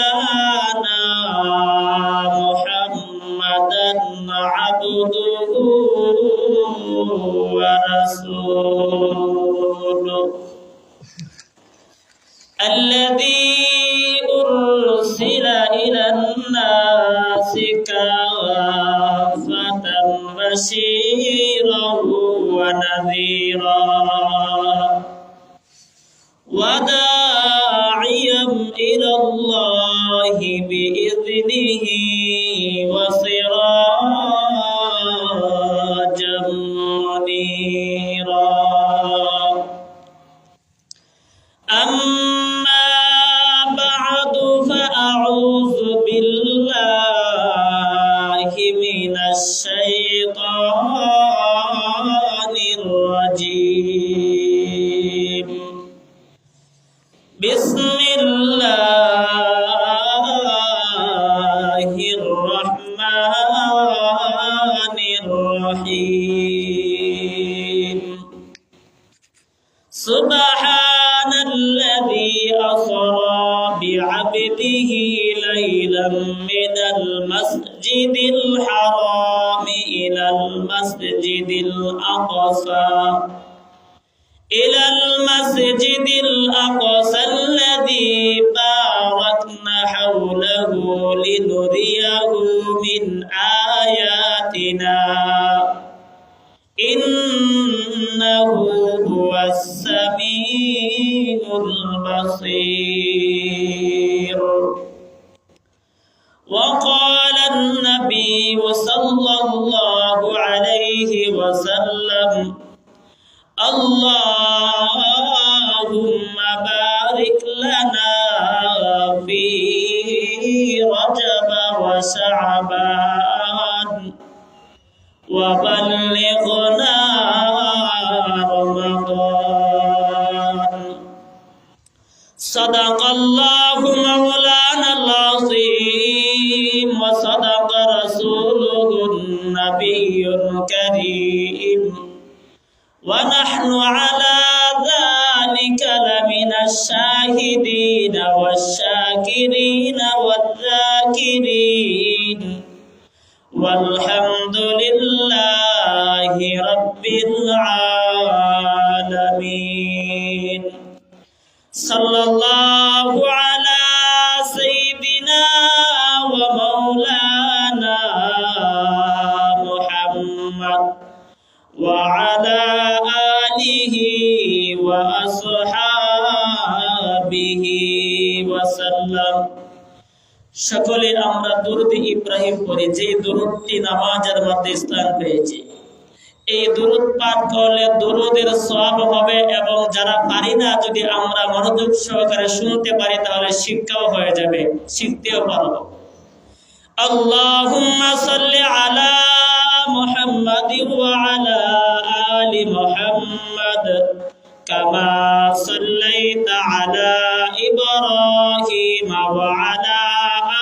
ومولانا من الشيطان إنه هو السميع البصير. وقال النبي صلى الله عليه وسلم اللهم بارك لنا في رجب وشعبان. وبلغنا رمضان صدق الله مولانا العظيم وصدق رسوله النبي الكريم ونحن على ذلك لمن الشاهدين والشاكرين والذاكرين والحمد لله رب العالمين. صلى الله على سيدنا ومولانا محمد وعلى آله وأصحابه وسلم. সকলে আমরা দুরুদ ইব্রাহিম পড়ি, যে দুরুদটি নামাজের মধ্যে স্থান পেয়েছে। এই দুরুদ পাঠ করলে দুরুদের সব হবে এবং যারা পারি না, যদি আমরা মনোযোগ সহকারে শুনতে পারি, তাহলে শিক্ষাও হয়ে যাবে, শিখতেও পারব। আল্লাহুম্মা সাল্লি আলা মুহাম্মাদ ওয়া আলা আলি মুহাম্মাদ কামা সাল্লাইতা আলা ইব্রাহিম ওয়া আলা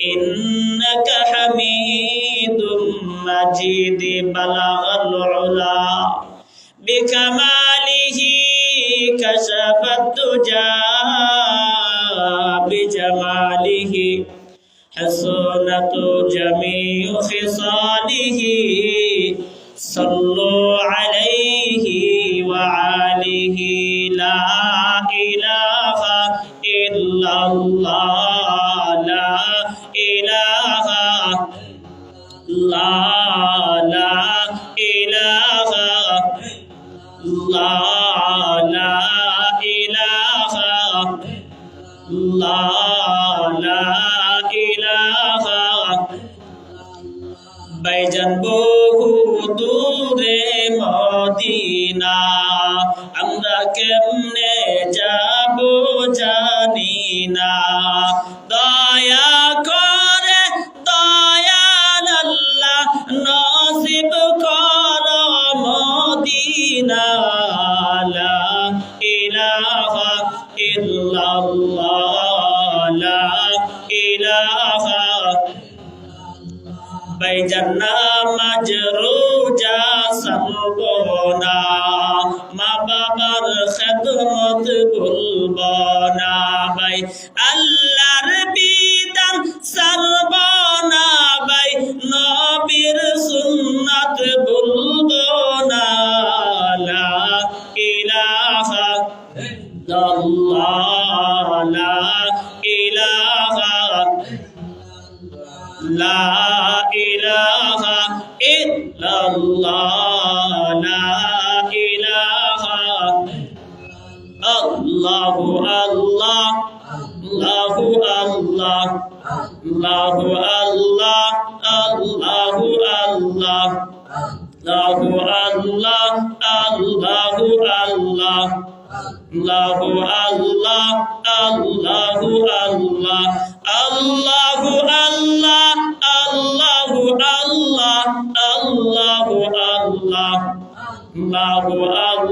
إنك حميد مجيد بلغ العلا. بكماله كشف الدجى بجماله حسنة جميع خصاله. صلوا عليه وعليه لا إله إلا الله. বাইজান বহু দূরে মদিনা আমরা কেমনে যাব জানি না দয়া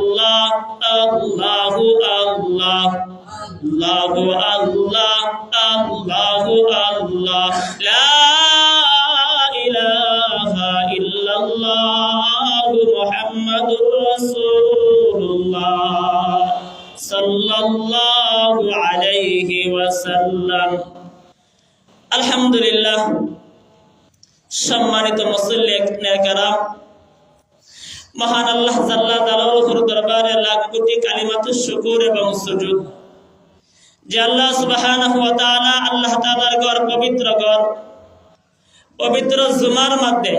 الله الله الله الله الله الله الله لا إله إلا الله محمد رسول الله صلى الله عليه وسلم আলহামদুলিল্লাহ সম্মানিত মুসল্লিকারাম মহান আল্লাহ জাল্লা তাআলার লাখ কোটি শুকুর এবং সুজুদ। যে আল্লাহ আল্লাহ তাআলার ঘর পবিত্র পবিত্র জুমার মধ্যে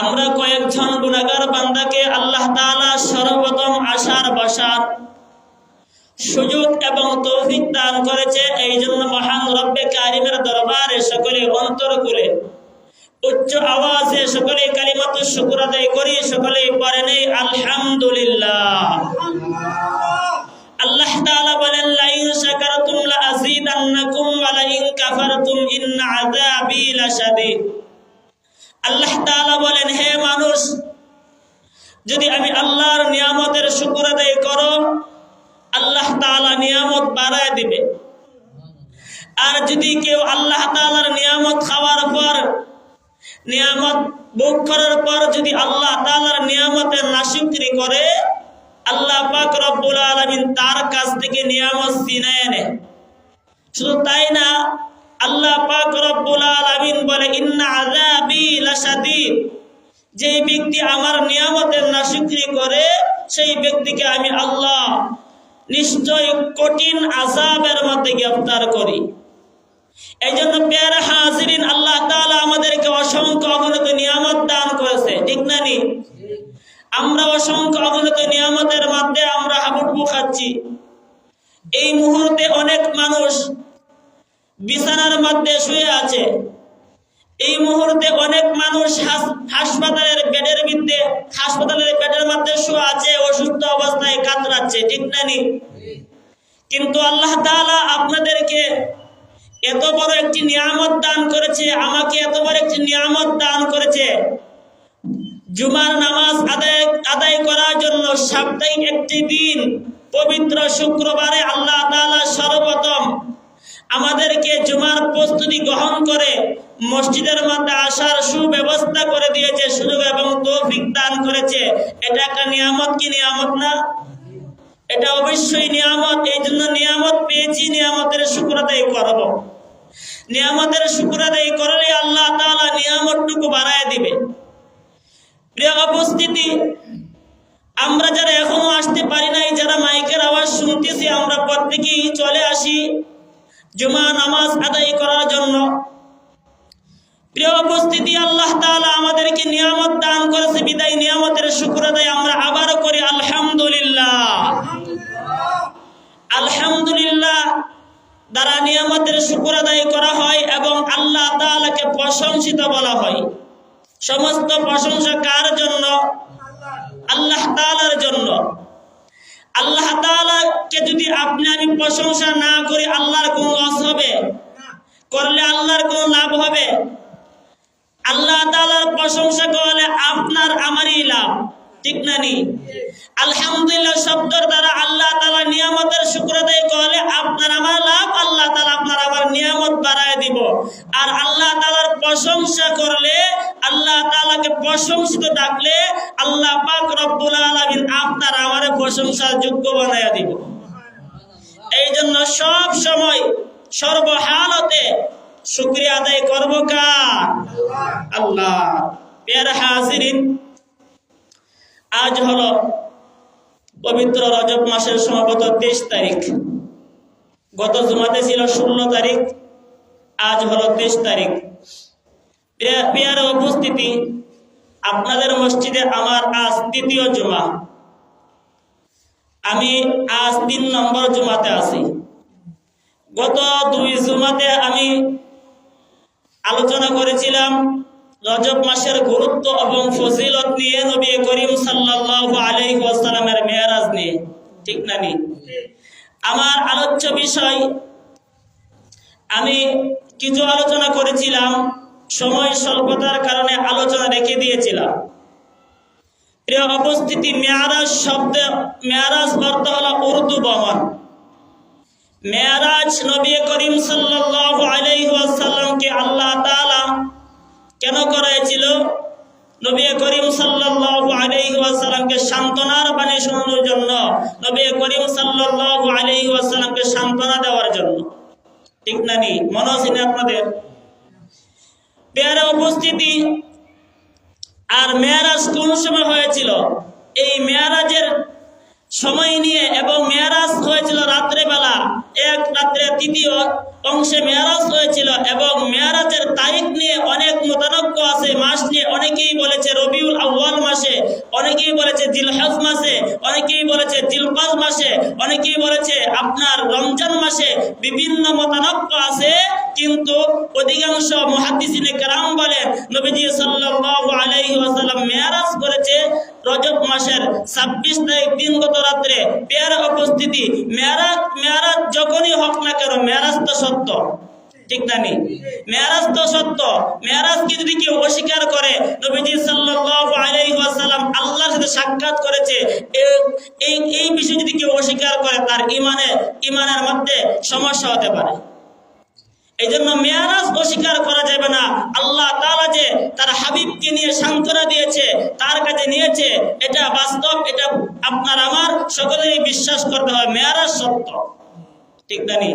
আমরা কয়েকজন গুনাহগার বান্দাকে আল্লাহ তাআলা সর্বপ্রথম আশার বসার সুযোগ এবং তৌফিক দান করেছে। এই জন্য মহান রব্বে কারিমের দরবারে সকলে অন্তর করে উচ্চ আওয়াজে সকলে কালিমাতু শুকুর আদায় করি, সকলে পড়ে নেই, আলহামদুলিল্লাহ। আল্লাহ তাআলা বলেন, লাইন শাকারতুম লা ওয়া লাইন কাফারতুম ইন্না আযাবি লাশাদীদ। আল্লাহ তাআলা বলেন, হে মানুষ, যদি আমি আল্লাহর নিয়ামতের শুকর আদায় করো, আল্লাহ তাআলা নিয়ামত বাড়ায় দিবে। আর যদি কেউ আল্লাহ তাআলার নিয়ামত খাওয়ার পর নিয়ামত ভোগ করার পর যদি আল্লাহ তাআলার নিয়ামতের নাশুকরি করে, আল্লাহ পাক রব্বুল আলামিন তার কাছ থেকে নিয়ামত ছিনায় নেয়। শুধু তাই না, আল্লাহ পাক রব্বুল আলামিন বলে, ইন্না আযাবি লাশাদীদ। যেই ব্যক্তি আমার নিয়ামতের নাশুকরি করে, সেই ব্যক্তিকে আমি আল্লাহ নিশ্চয় কঠিন আযাবের মধ্যে গ্রেফতার করি। এই জন্য পেয়ারা হাজিরিন আল্লাহ তাআলা আমাদেরকে অসংখ্য অগণিত নিয়ামত দান করেছে, ঠিক না নি? আমরা অসংখ্য অগণিত নিয়ামতের মধ্যে আমরা হাবুডুবু খাচ্ছি। এই মুহূর্তে অনেক মানুষ বিছানার মধ্যে শুয়ে আছে। এই মুহূর্তে অনেক মানুষ হাসপাতালের বেডের মধ্যে, হাসপাতালের বেডের মধ্যে শুয়ে আছে, অসুস্থ অবস্থায় কাতরাচ্ছে, ঠিক না নি? কিন্তু আল্লাহ তাআলা আপনাদেরকে এত বড় একটি নিয়ামত দান করেছে, আমাকে এত বড় একটি নিয়ামত দান করেছে। জুমার নামাজ আদায় আদায় করার জন্য সাপ্তাহিক একটি দিন, পবিত্র শুক্রবারে আল্লাহ সর্বপ্রথম আমাদেরকে জুমার প্রস্তুতি গ্রহণ করে মসজিদের মধ্যে আসার সুব্যবস্থা করে দিয়েছে, সুযোগ এবং তৌফিক দান করেছে। এটা একটা নিয়ামত কি নিয়ামত না? এটা অবশ্যই নিয়ামত এই জন্য নিয়ামত পেয়েছি, নিয়ামতের শুক্র আদায় করব। নিয়ামতের শুক্র আদায় করলে আল্লাহ তাআলা নিয়ামতটুকু বাড়ায় দিবে। প্রিয় উপস্থিতি, আমরা যারা এখনও আসতে পারি নাই, যারা মাইকের আওয়াজ শুনতেছি, আমরা প্রত্যেকেই চলে আসি জুমা নামাজ আদায় করার জন্য। প্রিয় উপস্থিতি, আল্লাহ আল্লাহ পাক রব্বুল আলামিন আপনার আমার প্রশংসার যোগ্য বানায়া দিব। এই জন্য সব সময় সর্বহালতে শুক্রিয়া আদায় করব কার? আল্লাহ। পেয়ারা হাজিরিন, আজ হলো পবিত্র রজব মাসের সম্ভবত তেইশ তারিখ। গত জুমাতে ছিল ষোলো তারিখ, আজ হলো তেইশ তারিখ। প্রিয়ার উপস্থিতি আপনাদের মসজিদে আমার আজ তৃতীয় জুমা। আমি আজ তিন নম্বর জুমাতে আছি। গত দুই জুমাতে আমি আলোচনা করেছিলাম রজব মাসের গুরুত্ব এবং ফজিলত নিয়ে নবী করিম সাল্লাল্লাহু আলাইহি ওয়াসাল্লামের মেয়ারাজ নিয়ে, ঠিক না নি? আমার আলোচ্য বিষয়, আমি কিছু আলোচনা করেছিলাম সময় স্বল্পতার কারণে আলোচনা রেখে দিয়েছিলাম। প্রিয় উপস্থিতি, মেয়ারাজ শব্দ, মেয়ারাজ অর্থ হলো উর্দু ভ্রমণ মেয়ারাজ নবী করিম সাল্লাল্লাহু আলাইহি আল্লাহ তাআলা কেন করাইছিল নবী করিম সাল্লাল্লাহু আলাইহি ওয়াসাল্লামকে সান্ত্বনার বাণী শোনানোর জন্য, নবী করিম সাল্লাল্লাহু আলাইহি ওয়াসাল্লামকে দেওয়ার জন্য। ঠিক না নি? মনে আপনাদের? পেয়ারা উপস্থিতি আর মেয়ারাজ কোন সময় হয়েছিল? এই মেয়ারাজের সময় নিয়ে এবং মেয়ারাজ হয়েছিল তৃতীয় অংশে মেয়ারাজ হয়েছিল এবং মেয়ারাজের তারিখ নিয়ে অনেক মতানক্য আছে। মাস নিয়ে অনেকেই বলেছে রবিউল আউয়াল মাসে, অনেকেই বলেছে জিলহজ মাসে, অনেকেই বলেছে জিলকজ মাসে, অনেকেই বলেছে আপনার রমজান মাসে বিভিন্ন মতানক্য আছে। কিন্তু অধিকাংশ মুহাদ্দিসিনে কেরাম বলেন, নবীজি সাল্লাল্লাহু আলাইহি মেয়ারাজ করেছে রজব মাসের 26 তারিখ দিন গত রাত্রে পেয়ার উপস্থিতি, মেয়ারাজ মেয়ারাজ যখনই হোক না কেন, মেয়ারাজ তো সত্য। ঠিক না নি? মেয়ারাজ তো সত্য। মেয়ারাজকে যদি কেউ অস্বীকার করে, নবীজি সাল্লাল্লাহু আল্লাহর সাথে সাক্ষাৎ করেছে এই এই বিষয় যদি কেউ অস্বীকার করে, তার ইমানে, ইমানের মধ্যে সমস্যা হতে পারে। এই জন্য মেয়ারাজ অস্বীকার করা যাবে না। আল্লাহ তাআলা যে তার হাবিবকে নিয়ে সান্ত্বনা দিয়েছে, তার কাছে নিয়েছে, এটা বাস্তব, এটা আপনার আমার সকলেরই বিশ্বাস করতে হয় মেয়ারাজ সত্য। ঠিক না নি?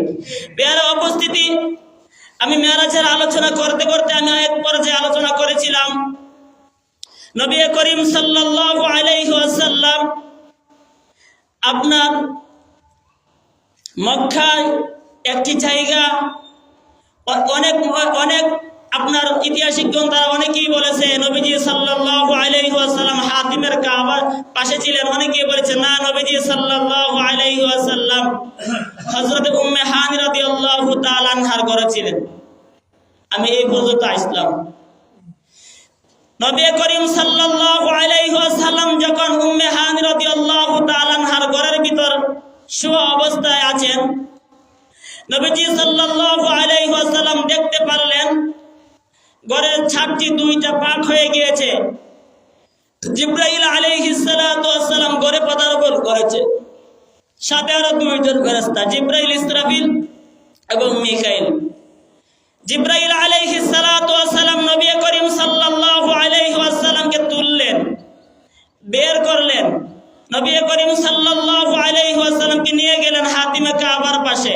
পেয়ারা উপস্থিতি, আমি মেয়ারাজের আলোচনা করতে করতে আমি এক পর্যায়ে আলোচনা করেছিলাম। নবী করিম সাল্লাল্লাহু আলাইহি ওয়াসাল্লাম আপনার মক্কায় একটি জায়গা অনেক অনেক আপনার ইতিহাসিকগণ তারা অনেকেই বলেছে, নবীজি সাল্লাল্লাহু আলাইহি ওয়াসাল্লাম হাতিমের কাবার পাশে ছিলেন। অনেকেই বলেছে, না, নবীজি সাল্লাল্লাহু আলাইহি ওয়াসাল্লাম হযরত উম্মে হানি রাদিয়াল্লাহু তাআলা আনহার ঘরে ছিলেন। আমি এই পর্যন্ত আসলাম। নবী করিম সাল্লাল্লাহু আলাইহি ওয়াসাল্লাম যখন উম্মে হানি রাদিয়াল্লাহু তাআলা আনহার ঘরের ভিতর শুয়া অবস্থায় আছেন নবীজি সাল্লাল্লাহু আলাইহি ওয়াসাল্লাম দেখতে পারলেন, ঘরের ছাদটি দুইটা পাক হয়ে গিয়েছে। জিব্রাইল আলাইহিস সালাতু ওয়াসসালাম ঘরে পদার্পণ করেছে। সাথে আরও দুইজন ফেরেশতা, জিব্রাইল, ইসরাফিল এবং মিকাইল। জিব্রাইল আলাইহিস সালাতু ওয়াসসালাম নবী করিম সাল্লাল্লাহু আলাইহি ওয়াসাল্লামকে তুললেন, বের করলেন। নবী করিম সাল্লাল্লাহু আলাইহি ওয়াসাল্লামকে নিয়ে গেলেন হাতিমে কাবার পাশে।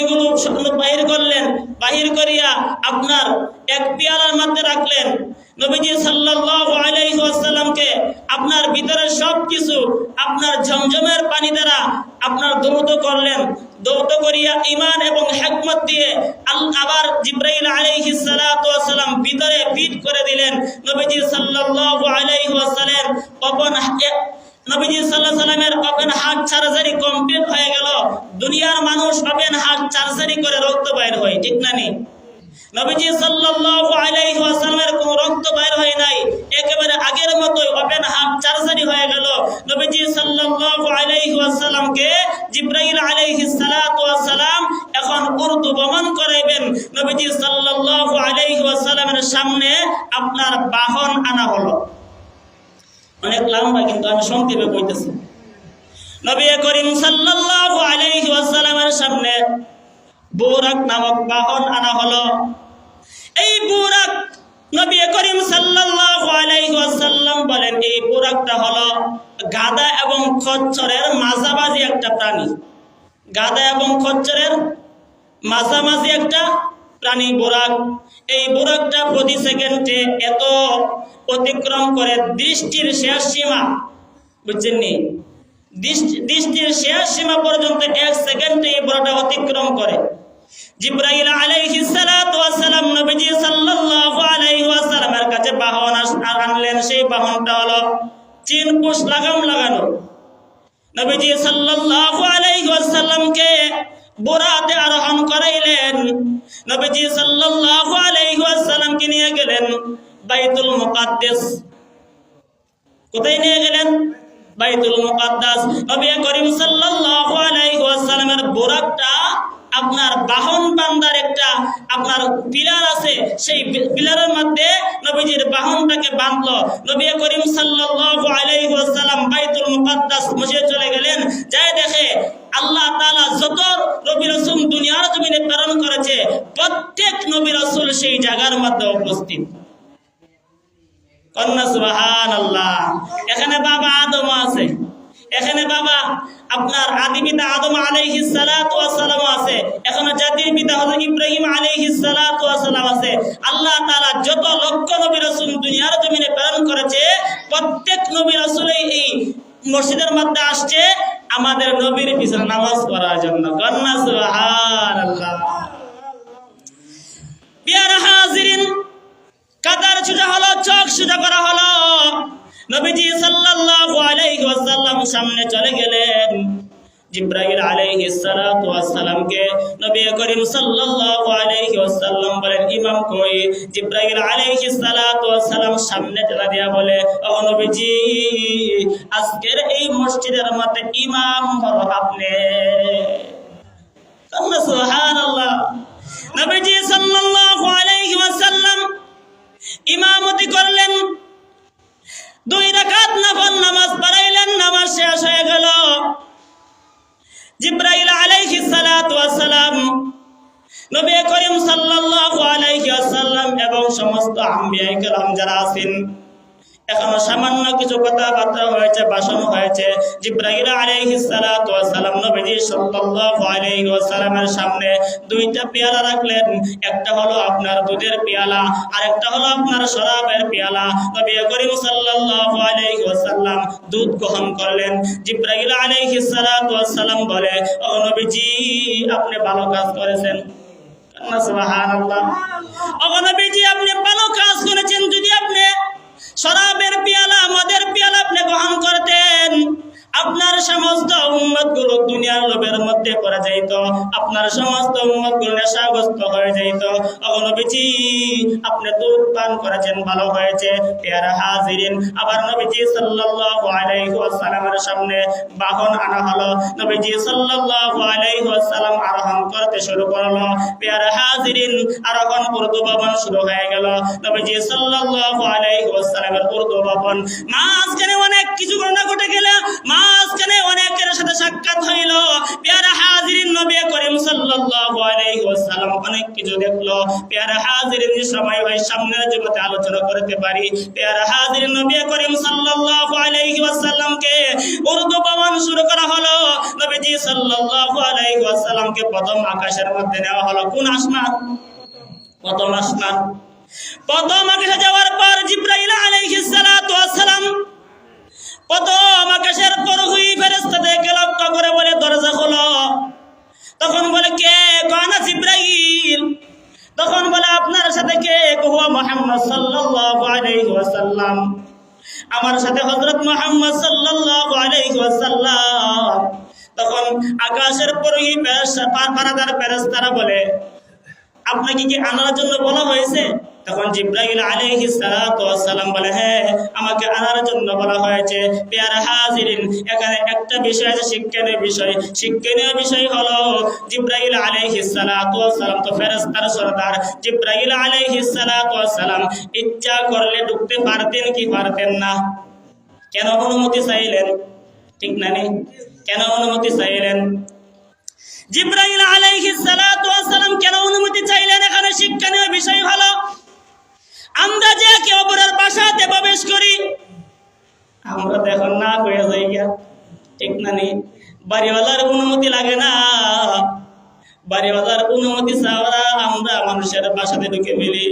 এগুলো বাহির করলেন, বাহির করিয়া আপনার এক পেয়ালার মধ্যে রাখলেন। নবীজি সাল্লাল্লাহু আলাইহি ওয়াসাল্লামকে আপনার ভিতরের সব কিছু আপনার ঝমঝমের পানি দ্বারা আপনার দৌত করলেন। দৌত করিয়া ইমান এবং হেকমত দিয়ে আবার জিব্রাইল আলাইহিস সালাতু ভিতরে ফিট করে দিলেন। নবীজি সাল্লাল্লাহু আলাইহি ওয়াসাল্লাম ওপেন নবীজি সাল্লামের ওপেন কমপ্লিট হয়ে গেল। দুনিয়ার মানুষ করে রক্ত বাইর হয় নবীজি কোনো রক্ত বাইর নাই, একেবারে আগের মতোই ওপেন হার্ট সার্জারি হয়ে গেল। নবীজি সাল্লাল্লাহু আলাইহি ওয়াসাল্লামকে এখন উর্দু বহন করাইবেন। নবীজি সাল্লাল্লাহু আলাইহি সামনে আপনার বাহন আনা হলো। অনেক লম্বা, কিন্তু আমি সংক্ষেপে বলতেছি নবী করিম সাল্লাল্লাহু আলাইহি ওয়াসাল্লামের সামনে বুরাক নামক বাহন আনা হলো। এই বুরাক নবী করিম সাল্লাল্লাহু আলাইহি ওয়াসাল্লাম বলেন, এই বুরাকটা হলো গাদা এবং খচ্চরের মাঝামাঝি একটা প্রাণী। গাদা এবং খচ্চরের মাঝামাঝি একটা প্রাণী, বোরাক। এই বোরাকটা প্রতি সেকেন্ডে এত অতিক্রম করে দৃষ্টির শেষ সীমা বুঝছেন নি দৃষ্টি- দৃষ্টির শেষ সীমা পর্যন্ত এক সেকেন্ডে এই বোরাটা অতিক্রম করে। জিব্রাইল আলাইহিস সালাতু ওয়াস সালাম নবীজি সাল্লাল্লাহু আলাইহি ওয়াসাল্লামের কাছে বাহন আনলেন। সেই বাহনটা হলো চিন পুষ লাগাম লাগানো। নবীজি সাল্লাল্লাহু আলাইহি ওয়াসাল্লামকে বোরাতে আরোহণ করাইলেন। নবীজি সাল্লাল্লাহু আলাইহি ওয়াসাল্লামকে নিয়ে গেলেন বাইতুল মুকাদ্দাস। কোথায় নিয়ে গেলেন? বাইতুল মুকাদ্দাস। নবী করিম সাল্লাল্লাহু আলাইহি ওয়াসাল্লামের বোরাকটা আপনার বাহন বান্দার একটা আপনার পিলার আছে, সেই পিলারের মধ্যে নবীজির বাহনটাকে বাঁধলো। নবী করিম সাল্লাল্লাহু আলাইহি ওয়াসাল্লাম বাইতুল মুকাদ্দাস মসজিদে উপস্থিত। এখানে বাবা আদম আছে। এখানে বাবা আপনার আদি পিতা আদম ওয়াস সালাম আছে। এখানে জাতির পিতা হযরত ইব্রাহিম ওয়াস সালাম আছে। আল্লাহ তাআলা যত লক্ষ নবী রাসূল দুনিয়ার জমিনে প্রেরণ করেছে, প্রত্যেক নবী রাসূলই এই মসজিদের মধ্যে আসছে আমাদের নবীর পিছনে নামাজ পড়ার জন্য। কন্যা সুবহান আল্লাহ পিয়ারা হাজিরিন কাতার সোজা হলো, চোখ সোজা করা হলো। নবীজি সাল্লাল্লাহু আলাইহি ওয়াসাল্লাম সামনে চলে গেলেন। জিব্রাইল আলাইহিস সালাতু ওয়াস সালামকে নবী করিম সাল্লাল্লাহু আলাইহি ওয়াসাল্লাম বলেন, ইমাম কই? জিব্রাইল আলাইহিস সালাতু ওয়াস সালাম সামনে চলে দিয়া বলে ও নবীজি, আজকের এই মসজিদের মধ্যে ইমাম হলো আপনি সুবহানাল্লাহ। নবীজি সাল্লাল্লাহু আলাইহি ওয়াসাল্লাম ইমামতি করলেন। দুই রাখাত নফল নামাজ পড়াইলেন, নামাজ শেষ হয়ে গেল। জিব্রাইল আলাইহি সালাতু ওয়াস সালাম নবী করিম সাল্লাল্লাহু আলাইহি ওয়াসাল্লাম এবং সমস্ত আম্বিয়া কেরাম যারা আছেন এখনও সামান্য কিছু কথাবার্তা হয়েছে, ভাষণ হয়েছে। জিব্রাইল আলাইহিস সালাতু ওয়াস সালাম নবীজি সাল্লাল্লাহু সামনে দুইটা পেয়ালা রাখলেন। একটা হলো আপনার দুধের পেয়ালা আর একটা হলো আপনার শরাবের পেয়ালা। নবী করিম সাল্লাল্লাহু আলাইহি ওয়াসাল্লাম দুধ গ্রহণ করলেন। জিব্রাইল আলাইহিস সালাতু ওয়াস সালাম বলে, ও নবীজি, আপনি ভালো কাজ করেছেন। আপনি ভালো কাজ করেছেন। যদি শরাবের পেয়ালা মদের পেয়ালা আপনি গ্রহণ করতেন। আপনার সমস্ত উম্মতগুলো দুনিয়ার লোভের মধ্যে পড়ে যাইত। আপনার সমস্ত উম্মতগুলো নেশাগ্রস্ত হয়ে যাইত। নবীজি আপনি দুধ পান করেছেন, ভালো হয়েছে। পেয়ারা হাজিরিন। আবার নবীজি সাল্লাল্লাহু আলাইহি ওয়াসাল্লামের সামনে বাহন আনা হলো। নবীজি সাল্লাল্লাহু আলাইহি ওয়াসাল্লাম আরোহণ করতে শুরু করল। পেয়ারা হাজিরিন, আরোহণ উর্দু ভবন শুরু হয়ে গেল। নবীজি সাল্লাল্লাহু আলাইহি ওয়াসাল্লামের উর্দু ভবন মাঝখানে অনেক কিছু ঘটনা ঘটে গেল। মাঝখানে অনেকের সাথে সাক্ষাৎ হইল। পেয়ারা হাজিরিন নবী করিম সাল্লাল্লাহু আলাইহি ওয়াসাল্লাম অনেক কিছু দেখল। পেয়ারা হাজিরিন সময় হয় সামনের জগতে আলোচনা করতে পারি। পেয়ারা হাজিরিন নবী করিম সাল্লাল্লাহু আলাইহি ওয়াসাল্লামকে উর্দু ভবন শুরু করা হলো। নবীজি সাল্লাল্লাহু আলাইহি ওয়াসাল্লামকে প্রথম আকাশের মধ্যে নেওয়া হলো। কোন আসমান? প্রথম আসমান। প্রথম আকাশে যাওয়ার পর জিব্রাইল আলাইহিস সালাতু ওয়াস সালাম প্রথম আকাশের পরহুই ফেরেস্তাদেরকে লক্ষ্য করে বলে দরজা খোলো। তখন বলে, কে? কানা জিব্রাইল তখন বলে, আপনার সাথে কে? হুয়া মুহাম্মদ সাল্লাল্লাহু আলাইহি ওয়াসাল্লাম। আমার সাথে হযরত মুহাম্মদ সাল্লাল্লাহু আলাইহি ওয়াসাল্লাম। তখন আকাশের ফেরেশতা পারাদার ফেরেশতারা বলে, আপনাকে কি আনার জন্য বলা হয়েছে? তখন সালাতু ওয়াস সালাম বলে হ্যাঁ আমাকে আনার জন্য বলা হয়েছে, পেয়ারা হাজিরিন, এখানে একটা বিষয় আছে শিক্ষণীয় বিষয়। শিক্ষণীয় বিষয় হলো সালাতু ওয়াস সালাম তো ফেরেশতার সরদার। সালাতু ওয়াস সালাম ইচ্ছা করলে ঢুকতে পারতেন কি পারতেন না? কেন অনুমতি চাইলেন? ঠিক না নি? কেন অনুমতি চাইলেন? জিব্রাইল আলাইহিস সালাতু ওয়াস সালাম কেন অনুমতি চাইলেন? এখানে শিক্ষণীয় বিষয় হলো আমরা যে একে অপরের বাসাতে প্রবেশ করি, আমরা দেখো না কয়ে যাই গিয়া, ঠিক না নি? বাড়িওয়ালার অনুমতি লাগে না। বাড়িওয়ালার অনুমতি ছাড়া আমরা মানুষের বাসাতে ঢুকে ফেলি।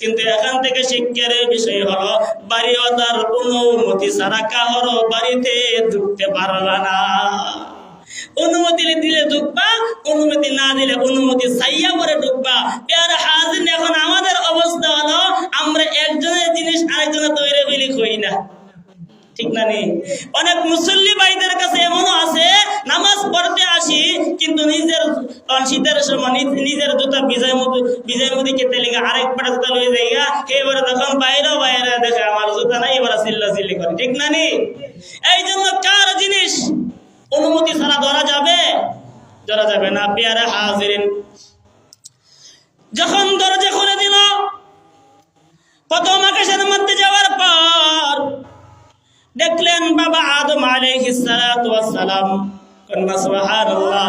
কিন্তু এখান থেকে শিক্ষার বিষয় হলো, বাড়িওয়ালার অনুমতি ছাড়া কাহর বাড়িতে ঢুকতে পারবা না। অনুমতি দিলে ঢুকবা, অনুমতি না দিলে অনুমতি চাইয়া করে ঢুকবা। পেয়ার হাজির এখন আমাদের অবস্থা হলো, আমরা একজনের জিনিস আরেকজনের তৈরি হইলে কই না? ঠিক না নেই অনেক মুসল্লি ভাইদের কাছে এমনও আছে, নামাজ পড়তে আসি, কিন্তু নিজের শীতের সময় নিজের জুতা বিজয় বিজয় মতো কেতে লেগে আরেক পাটা জুতা লয়ে যাইগা এবারে তখন বাইরে দেখে, আমার জুতা নাই, এবার চিল্লা চিল্লি করে। ঠিক না নি? এই জন্য কার জিনিস? অনুমতি ছাড়া ধরা যাবে? ধরা যাবে না, পেয়ারা হাজিরিন। যখন দরজা খুলে দিল, প্রথম আকাশের মধ্যে যাওয়ার পর দেখলেন বাবা আদম আলাইহিস সালাম। কন্যা সুবহানাল্লাহ।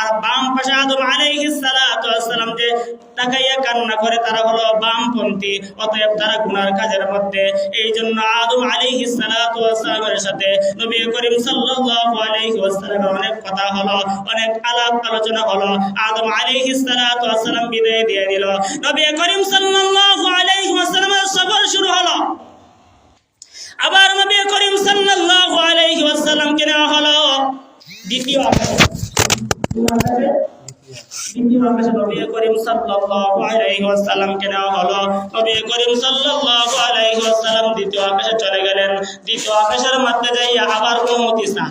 আর বাম পাশে আদম যে তাকাইয়া কান্না করে, তারা হলো বামপন্থী। অতএব তারা গুনার কাজের মধ্যে। এই জন্য আদম আলাইহিস সাথে নবী করিম সাল্লাল্লাহু আলাইহি ওয়াসাল্লামের অনেক কথা হলো, অনেক আলাপ আলোচনা হলো। আদম আলাইহিস বিদায় দিয়ে দিল। নবী করিম সাল্লাল্লাহু আলাইহি সফর শুরু হলো। আবার নবী করিম সাল্লাল্লাহু আলাইহি নেওয়া হলো। দ্বিতীয়? চলে গেলেন দ্বিতীয় আকাশের মধ্যে আবার অনুমতি চা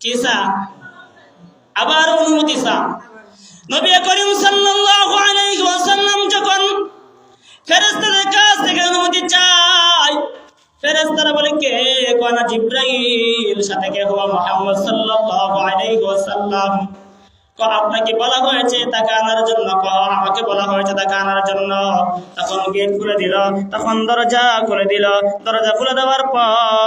কি চা আবার অনুমতি চা নবী করিম সাল্লাল্লাহু আলাইহি যখন ফেরেশতাদের কাছ থেকে অনুমতি চাই ফেরেশতারা বলে কে কোনা জিব্রাইল? সাথে কে হওয়া মুহাম্মদ সাল্লাল্লাহু আলাইহি ওয়াসাল্লাম? আপনাকে বলা হয়েছে তাকে আনার জন্য। আমাকে বলা হয়েছে তাকে আনার জন্য। তখন গেট খুলে দিল, তখন দরজা খুলে দিল। দরজা খুলে দেওয়ার পর